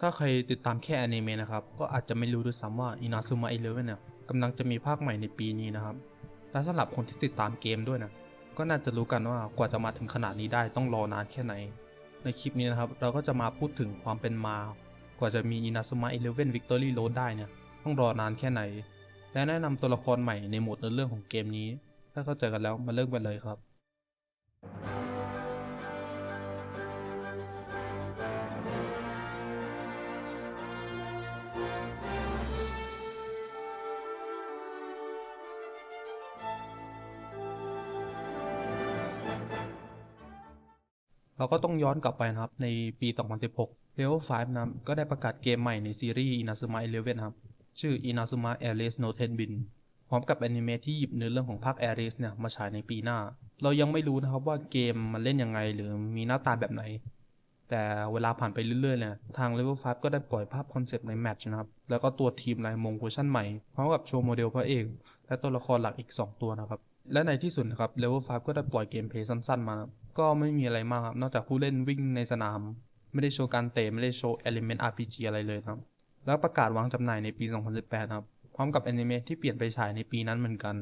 ถ้าใครติดตามแค่อนิเมะนะครับ ก็อาจจะไม่รู้ด้วยซ้ำว่าอินาซึมะอีเลเว่นเนี่ยกำลังจะมีภาคใหม่ในปีนี้นะครับ และสำหรับคนที่ติดตามเกมด้วยนะ ก็น่าจะรู้กันว่ากว่าจะมาถึงขนาดนี้ได้ต้องรอนานแค่ไหน ในคลิปนี้นะครับ เราก็จะมาพูดถึงความเป็นมา กว่าจะมีอินาซึมะอีเลเว่นวิกตอรี่โรดได้เนี่ยต้องรอนานแค่ไหน และแนะนำตัวละครใหม่ในโหมดเนื้อเรื่องของเกมนี้ ถ้าเข้าใจกันแล้วมาเริ่มกันเลยครับ เราก็ต้องย้อนกลับไปนะครับ ในปี 2016 Level 5นะครับก็ได้ประกาศเกมใหม่ในซีรีส์ Inazuma Eleven ครับ ชื่อ Inazuma Ares No Tenbin พร้อมกับแอนิเมะที่หยิบเนื้อเรื่องของภาค Ares เนี่ยมาฉายในปีหน้า เรายังไม่รู้นะครับว่าเกมมันเล่นยังไงหรือมีหน้าตาแบบไหน แต่เวลาผ่านไปเรื่อยๆเนี่ยทาง Level 5 ก็ได้ปล่อยภาพคอนเซปต์ในแมตช์นะครับ แล้วก็ตัวทีมลายมงเวอร์ชันใหม่พร้อมกับโชว์โมเดลพระเอกและตัวละครหลักอีก 2 ตัวนะครับ และในที่สุดนะครับ Level 5ก็ได้ปล่อยเกมเพลย์สั้น ๆ มา ก็ไม่มีอะไรมากครับนอกจากผู้เล่นวิ่งในสนาม ไม่ได้โชว์การเตะไม่ได้โชว์ Element RPG อะไรเลยนะครับ แล้วประกาศวางจำหน่ายในปี 2018 ครับ พร้อมกับแอนิเมะที่เปลี่ยนไปฉายในปีนั้นเหมือนกัน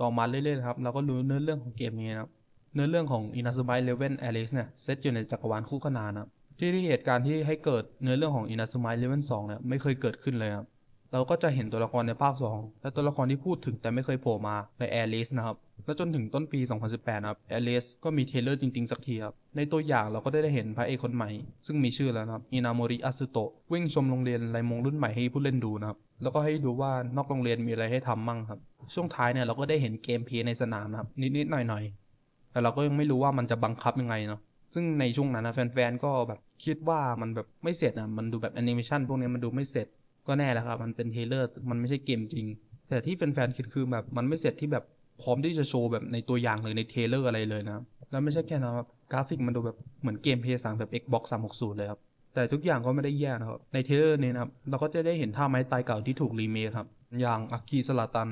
ต่อมาเรื่อยๆครับเราก็รู้เนื้อเรื่องของเกมนี้นะครับเนื้อเรื่องของ Inazuma Eleven Alice เนี่ยเซตอยู่ในจักรวาลคู่ขนานนะครับที่ที่เหตุการณ์ที่ให้เกิดเนื้อเรื่องของ Inazuma Eleven 2เนี่ยไม่เคยเกิดขึ้นเลยครับ เราก็จะเห็นตัวละครในภาค 2 และตัวละครที่พูดถึงแต่ไม่เคยโผล่มาใน Air Race นะครับ และจนถึงต้นปี 2018นะครับ Air Race ก็มีเทเลอร์จริง ๆ สักทีครับ ในตัวอย่างเราก็ได้เห็นพระเอกคนใหม่ ซึ่งมีชื่อแล้วนะครับอินามริอาซึโตะวิ่งชมโรงเรียนไรมงรุ่นใหม่ให้ผู้เล่นดูนะครับ แล้วก็ให้ดูว่านอกโรงเรียนมีอะไรให้ทำมั่งครับ ช่วงท้ายเนี่ยเราก็ได้เห็นเกมเพลย์ในสนามนะครับนิดๆหน่อยๆ แต่เราก็ยังไม่รู้ว่ามันจะบังคับยังไงเนาะซึ่งในช่วงนั้นนะแฟนๆก็แบบคิดว่ามันแบบไม่เสร็จอะมันดูแบบแอนิเมชันพวกนี้มันดูไม่เสร็จ ก็แน่แล้วครับ มันเป็นเทเลอร์ มันไม่ใช่เกมจริง แต่ที่แฟนๆคิดคือแบบมันไม่เสร็จที่แบบพร้อมที่จะโชว์แบบในตัวอย่างเลยในเทเลอร์อะไรเลยนะ แล้วไม่ใช่แค่นะครับกราฟิกมันดูแบบเหมือนเกมเพย์สังแบบ Xbox 360 เลยครับ แต่ทุกอย่างก็ไม่ได้แย่นะครับ ในเทเลอร์นี้นะครับ เราก็จะได้เห็นท่าไม้ตายเก่าที่ถูกรีเมคครับ อย่างอากีสลาตัน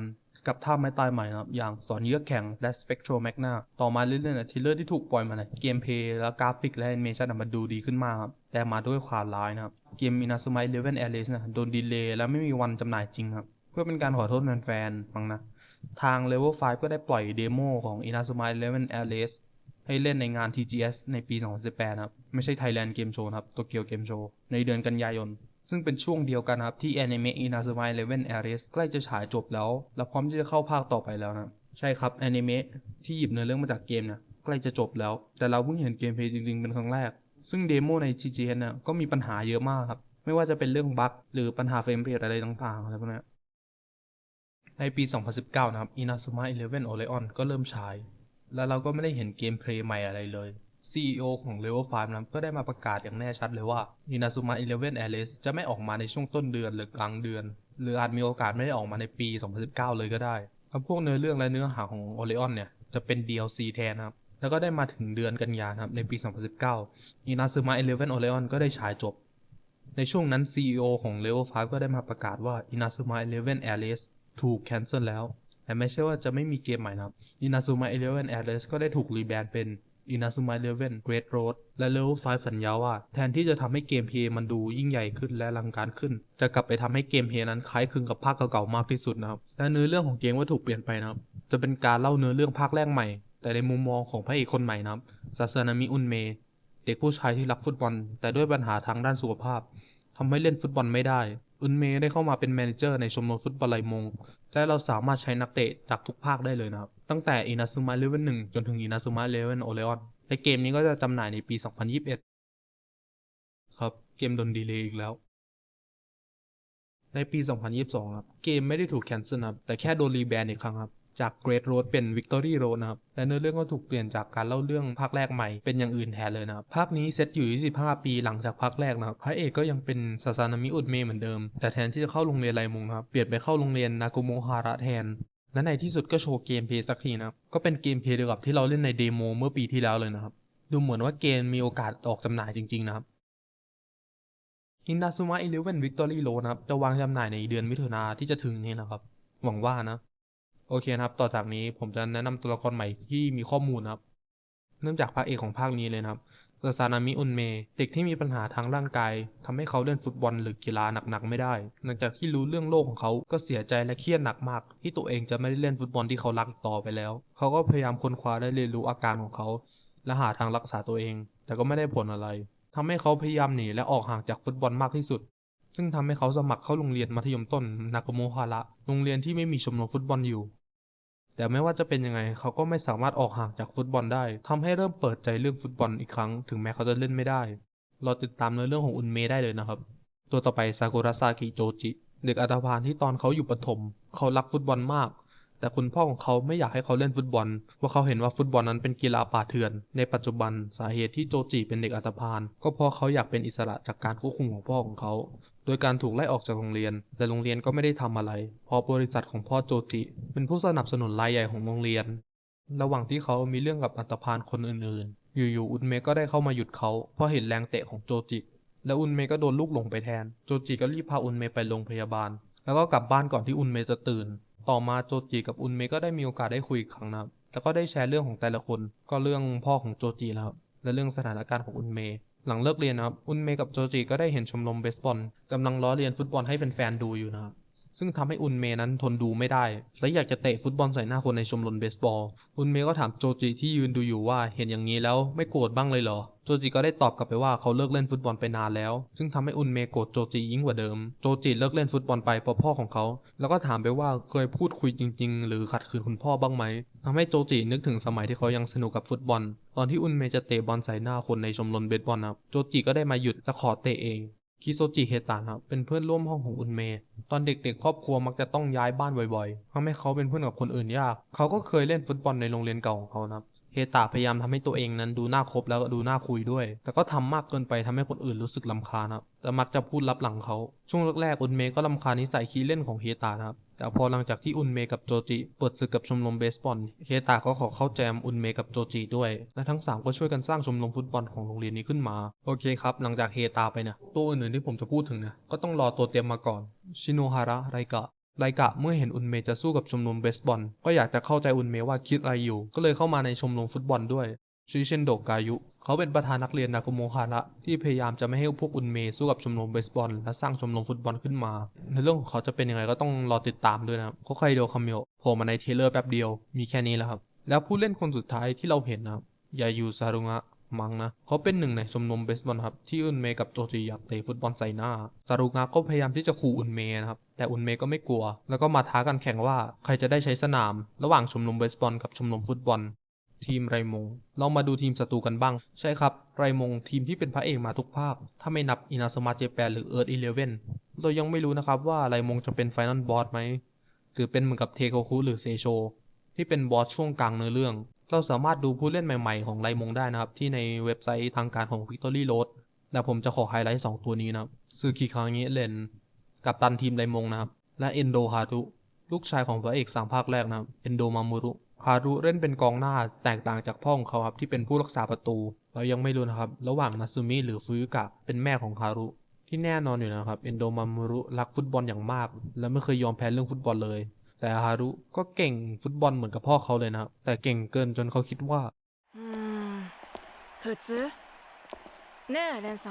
กับท่าไม้ตายใหม่นะครับ อย่างสอนเยือกแข็งและ Spectral Magna ต่อมาเรื่อยๆนะทีเลอร์ที่ถูกปล่อยมาเนี่ยเกมเพลย์แล้วกราฟิกและแอนิเมชันนะมันดูดีขึ้นมากครับแต่มาด้วยความร้ายนะครับ เกม Inazuma Eleven Alice นะโดนดีเลย์และไม่มีวันจำหน่ายจริงครับเพื่อเป็นการขอโทษแฟนๆฟังนะ ทาง Level 5 ก็ได้ปล่อยเดโมของ Inazuma Eleven Alice ให้เล่นในงาน TGS ในปี 2018 ครับ ไม่ใช่ Thailand Game Show ครับ Tokyo Game Show ในเดือนกันยายน ซึ่งเป็นช่วงเดียวกันครับที่ Anime Inazuma Eleven Alice ใกล้จะฉายจบแล้ว และพร้อมที่จะเข้าภาคต่อไปแล้วนะ ใช่ครับ Anime ที่หยิบเนื้อเรื่องมาจากเกมนี่ยใกล้จะจบแล้ว แต่เราเพิ่งเห็นเกมเพลย์จริงๆ เป็นครั้งแรก ซึ่งเดโมใน TGS เนี่ยก็มีปัญหาเยอะมากครับ ไม่ว่าจะเป็นเรื่องบั๊กหรือปัญหาเฟรมเรทอะไรต่างๆอะไรพวกนี้ในปี 2019 นะครับ Inazuma Eleven Oleon ก็เริ่มฉาย แล้วเราก็ไม่ได้เห็นเกมเพลย์ใหม่อะไรเลย CEO ของ Level 5นะครับก็ได้มาประกาศอย่างแน่ชัดเลยว่า Inazuma Eleven Alice จะไม่ออกมาในช่วงต้นเดือนหรือกลางเดือน หรืออาจมีโอกาสไม่ได้ออกมาในปี 2019 เลยก็ได้แล้วพวกเนื้อเรื่องและเนื้อหาของ Oleon เนี่ยจะเป็น DLC แทนนะครับ แล้วก็ได้มาถึงเดือนกันยายนครับในปี 2019 Inazuma Eleven Oleon ก็ได้ฉายจบ ในช่วงนั้น CEO ของ Level 5 ก็ได้มาประกาศว่า Inazuma Eleven Alice ถูก cancel แล้ว แต่ไม่ใช่ว่าจะไม่มีเกมใหม่นะครับ Inazuma Eleven Alice ก็ได้ถูกรีแบรนด์เป็น Inazuma Eleven Great Road และ Level 5สัญญาว่า แทนที่จะทำให้เกมเพลย์มันดูยิ่งใหญ่ขึ้นและลังการขึ้น จะกลับไปทำให้เกมเพลย์นั้นคล้ายคลึงกับภาคเก่าๆมากที่สุดนะครับ และเนื้อเรื่องของเกมก็ถูกเปลี่ยนไปนะครับ จะเป็นการเล่าเนื้อเรื่องภาคแรกใหม่ แต่ในมุมมองของพระเอกคนใหม่นะครับซาเซนามิอุนเม เด็กผู้ชายที่รักฟุตบอล แต่ด้วยปัญหาทางด้านสุขภาพทำให้เล่นฟุตบอลไม่ได้ อุนเมได้เข้ามาเป็นแมเนเจอร์ในชมรมฟุตบอลไลมง และเราสามารถใช้นักเตะจากทุกภาคได้เลยนะครับ ตั้งแต่อินาซึมะเลเวนหนึ่งจนถึงอินาซึมะเลเวนโอเลออนและเกมนี้ก็จะจำหน่ายในปี 2021 ครับ เกมโดนดีเลย์อีกแล้ว ในปี 2022 ครับ เกมไม่ได้ถูกแคนเซิลครับ แต่แค่โดนรีแบรนด์อีกครั้งครับ จาก Great Road เป็น Victory Road นะครับ และเนื้อเรื่องก็ถูกเปลี่ยนจากการเล่าเรื่องภาคแรกใหม่เป็นอย่างอื่นแทนเลยนะครับ ภาคนี้เซตอยู่ 25 ปีหลังจากภาคแรกนะครับ พระเอกก็ยังเป็นซาซานามิอุดเมเหมือนเดิม แต่แทนที่จะเข้าโรงเรียนไรมงครับ เปลี่ยนไปเข้าโรงเรียนนาโกโมฮาระแทน และในที่สุดก็โชว์เกมเพย์สักทีนะครับ ก็เป็นเกมเพย์เดียวกับที่เราเล่นในเดโมเมื่อปีที่แล้วเลยนะครับ ดูเหมือนว่าเกมมีโอกาสออกจำหน่ายจริง ๆ นะครับ Inazuma Eleven Victory Road นะครับ จะวางจำหน่ายในเดือนมิถุนาที่จะถึงนี้นะครับ หวังว่านะ โอเคนะครับ ต่อจากนี้ผมจะแนะนำตัวละครใหม่ที่มีข้อมูลนะครับ เริ่มจากพระเอกของภาคนี้เลยนะครับ เออซานามิอุนเม เด็กที่มีปัญหาทางร่างกายทำให้เขาเล่นฟุตบอลหรือกีฬาหนักๆไม่ได้ หลังจากที่รู้เรื่องโลกของเขาก็เสียใจและเครียดหนักมาก ที่ตัวเองจะไม่ได้เล่นฟุตบอลที่เขารักต่อไปแล้ว เขาก็พยายามค้นคว้าและเรียนรู้อาการของเขา และหาทางรักษาตัวเอง แต่ก็ไม่ได้ผลอะไรทำให้เขาพยายามหนีและออกห่างจากฟุตบอลมากที่สุด ซึ่งทำให้เขาสมัครเข้าโรงเรียนมัธยมต้นนากโมฮาระโรงเรียนที่ไม่มีชมรมฟุตบอลอยู่ แต่ไม่ว่าจะเป็นยังไงเขาก็ไม่สามารถออกห่างจากฟุตบอลได้ทำให้เริ่มเปิดใจเรื่องฟุตบอลอีกครั้ง ถึงแม้เขาจะเล่นไม่ได้ เราติดตามในเรื่องของอุนเมได้เลยนะครับ ตัวต่อไปซากุระซากิโจจิ เด็กอัตภานที่ตอนเขาอยู่ปฐมเขารักฟุตบอลมาก แต่คุณพ่อของเขาไม่อยากให้เขาเล่นฟุตบอลเพราะเขาเห็นว่าฟุตบอลนั้นเป็นกีฬาป่าเถื่อน ในปัจจุบันสาเหตุที่โจจิเป็นเด็กอัตภาน ก็เพราะเขาอยากเป็นอิสระจากการควบคุมของพ่อของเขา โดยการถูกไล่ออกจากโรงเรียน แต่โรงเรียนก็ไม่ได้ทำอะไรเพราะบริษัทของพ่อโจจิ เป็นผู้สนับสนุนรายใหญ่ของโรงเรียน ระหว่างที่เขามีเรื่องกับอัตภานคนอื่นๆ อยู่ๆอุนเมก็ได้เข้ามาหยุดเขาเพราะเห็นแรงเตะของโจจิ แล้วอุนเมก็โดนลูกหลงไปแทน โจจิก็รีบพาอุนเมไปโรงพยาบาล แล้วก็กลับบ้านก่อนที่อุนเมจะตื่น ต่อมาโจจิกับอุนเมก็ได้มีโอกาสได้คุยอีกครั้งนะครับแล้วก็ได้แชร์เรื่องของแต่ละคน ก็เรื่องพ่อของโจจินะครับและเรื่องสถานการณ์ของอุนเม หลังเลิกเรียนนะครับ อุนเมกับโจจิก็ได้เห็นชมรมเบสบอลกำลังล้อเลียนฟุตบอลให้แฟนๆดูอยู่นะครับ ซึ่งทำให้อุนเมนั้นทนดูไม่ได้ และอยากจะเตะฟุตบอลใส่หน้าคนในชมรมเบสบอล อุนเมก็ถามโจจิที่ยืนดูอยู่ว่าเห็นอย่างนี้แล้วไม่โกรธบ้างเลยเหรอ โจจิก็ได้ตอบกลับไปว่าเขาเลิกเล่นฟุตบอลไปนานแล้ว ซึ่งทำให้อุนเมโกรธโจจิยิ่งกว่าเดิม โจจิเลิกเล่นฟุตบอลไปเพราะพ่อของเขา แล้วก็ถามไปว่าเคยพูดคุยจริง ๆ หรือขัดขืนคุณพ่อบ้างไหมทำให้โจจินึกถึงสมัยที่เขายังสนุกกับฟุตบอล ตอนที่อุนเมจะเตะบอลใส่หน้าคนในชมรมเบสบอลนะครับโจจิก็ได้มาหยุดและขอเตะเอง คิโซจิเฮตันะครับเป็นเพื่อนร่วมห้องของอุนเมะตอนเด็กๆ ครอบครัวมักจะต้องย้ายบ้านบ่อยๆทำให้เขาเป็นเพื่อนกับคนอื่นยาก เขาก็เคยเล่นฟุตบอลในโรงเรียนเก่าของเขานะครับ เฮตะพยายามทำให้ตัวเองนั้นดูน่าคบแล้วก็ดูน่าคุยด้วย แต่ก็ทำมากเกินไปทำให้คนอื่นรู้สึกลำคาญครับและมักจะพูดลับหลังเขา ช่วงแรกๆอุนเมะก็ลำคาญนิสัยขี้เล่นของเฮตะนะครับ แต่พอหลังจากที่อุนเมะกับโจจิเปิดศึกกับชมรมเบสบอล เฮตะก็ขอเข้าแจมอุนเมะกับโจจิด้วย และทั้งสามก็ช่วยกันสร้างชมรมฟุตบอลของโรงเรียนนี้ขึ้นมา โอเคครับ หลังจากเฮตะไปเนี่ยตัวอื่นๆที่ผมจะพูดถึงเนี่ยก็ต้องรอตัวเตรียมมาก่อน ชิโนฮาระไรกะ ไรกะเมื่อเห็นอุนเมจะสู้กับชมรมเบสบอล ก็อยากจะเข้าใจอุนเมว่าคิดอะไรอยู่ ก็เลยเข้ามาในชมรมฟุตบอลด้วยชื่อเช่นโดกายุ เขาเป็นประธานนักเรียนนาคุโมฮาระที่พยายามจะไม่ให้พวกอุนเมสู้กับชมรมเบสบอล และสร้างชมรมฟุตบอลขึ้นมา ในเรื่องของเขาจะเป็นยังไงก็ต้องรอติดตามด้วยนะครับโคไคโดคาเมโอะโผล่มาในเทเลอร์แป๊บเดียวมีแค่นี้แหล้วครับแล้วผู้เล่นคนสุดท้ายที่เราเห็นนะครับยายูซารุงะ มังนะ เขาเป็นหนึ่งในชมรมเบสบอลครับ ที่อุนเมกับโจจิอยากเตะฟุตบอลใส่หน้าซารุงะก็พยายามที่จะขู่อุนเมนะครับ แต่อุนเมก็ไม่กลัว แล้วก็มาท้ากันแข่งว่าใครจะได้ใช้สนาม ระหว่างชมรมเบสบอลกับชมรมฟุตบอล ทีมไรมงเรามาดูทีมศัตรูกันบ้าง ใช่ครับไรมงทีมที่เป็นพระเอกมาทุกภาค ถ้าไม่นับอินาสมาเจแปนหรือเอิร์ธอีเลเว่นเรายังไม่รู้นะครับว่าไรมงจะเป็นไฟนอลบอสไหมหรือเป็นเหมือนกับเทโคคุหรือเซโชที่เป็นบอสช่วงกลางเนื้อเรื่องเราสามารถดูผู้เล่นใหม่ๆ ของไรมงได้นะครับ ที่ในเว็บไซต์ทางการของ Victory Road และผมจะขอไฮไลท์ 2 ตัวนี้นะครับซึคิคางิเลนกับตันทีมไรมงนะครับ และเอนโดฮารุลูกชายของพระเอกสามภาคแรกนะครับเอนโดมามูรุฮารุเล่นเป็นกองหน้าแตกต่างจากพ่อของเขาครับที่เป็นผู้รักษาประตู เรายังไม่รู้นะครับ ระหว่างนาซูมิหรือฟุยุกะเป็นแม่ของฮารุที่แน่นอนอยู่นะครับเอนโดมามูรุรักฟุตบอลอย่างมาก และไม่เคยยอมแพ้เรื่องฟุตบอลเลย แต่ฮารุก็เก่งฟุตบอลเหมือนกับพ่อเขาเลยนะครับ แต่เก่งเกินจนเขาคิดว่า うーん普通ねえレンさ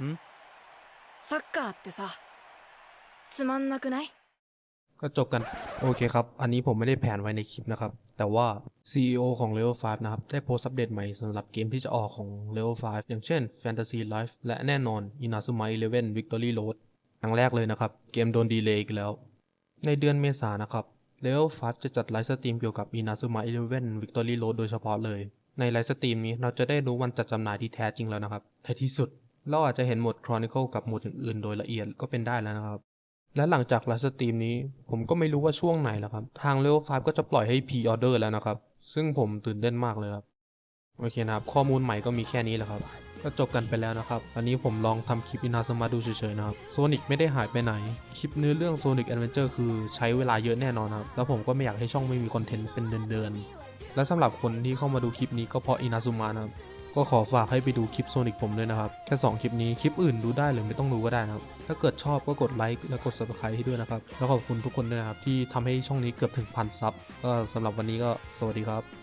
んんサッカーってさつまんなくない ก็จบกัน โอเคครับ อันนี้ผมไม่ได้แผนไว้ในคลิปนะครับ แต่ว่า CEO ของ Level 5 นะครับ ได้โพสต์อัปเดตใหม่สำหรับเกมที่จะออกของ Level 5 อย่างเช่น Fantasy Life และแน่นอน Inazuma Eleven Victory Road ครั้งแรกเลยนะครับ เกมโดนดีเลย์อีกแล้ว ในเดือนเมษานะครับ Level 5จะจัดไลฟ์สตรีมเกี่ยวกับ Inazuma Eleven Victory Road โดยเฉพาะเลย ในไลฟ์สตรีมนี้เราจะได้รู้วันจัดจำหน่ายที่แท้จริงแล้วนะครับ ในที่สุด เราอาจจะเห็นหมด Chronicle กับหมดอื่นๆ โดยละเอียดก็เป็นได้แล้วนะครับ และหลังจากไลฟ์สตรีมนี้ ผมก็ไม่รู้ว่าช่วงไหนแล้วครับ ทาง Level 5ก็จะปล่อยให้ Pre Order แล้วนะครับ ซึ่งผมตื่นเต้นมากเลยครับ โอเคนะครับ ข้อมูลใหม่ก็มีแค่นี้แหละครับ ก็จบกันไปแล้วนะครับ อันนี้ผมลองทำคลิปอินาสมาดูเฉยๆนะครับ โซนิกไม่ได้หายไปไหน คลิปเนื้อเรื่องโซนิกแอดเวนเจอร์คือใช้เวลาเยอะแน่นอนครับ แล้วผมก็ไม่อยากให้ช่องไม่มีคอนเทนต์เป็นเดือนๆ และสำหรับคนที่เข้ามาดูคลิปนี้ก็เพราะอินาซุมะนะครับ ก็ขอฝากให้ไปดูคลิปโซนิกผมด้วยนะครับ แค่ 2 คลิปนี้ คลิปอื่นดูได้หรือไม่ต้องดูก็ได้นะครับ ถ้าเกิดชอบก็กดไลค์และกด subscribe ให้ด้วยนะครับ แล้วขอบคุณทุกคนด้วยนะครับที่ทำให้ช่องนี้เกือบถึงพันซับ ก็สำหรับวันนี้ก็สวัสดีครับ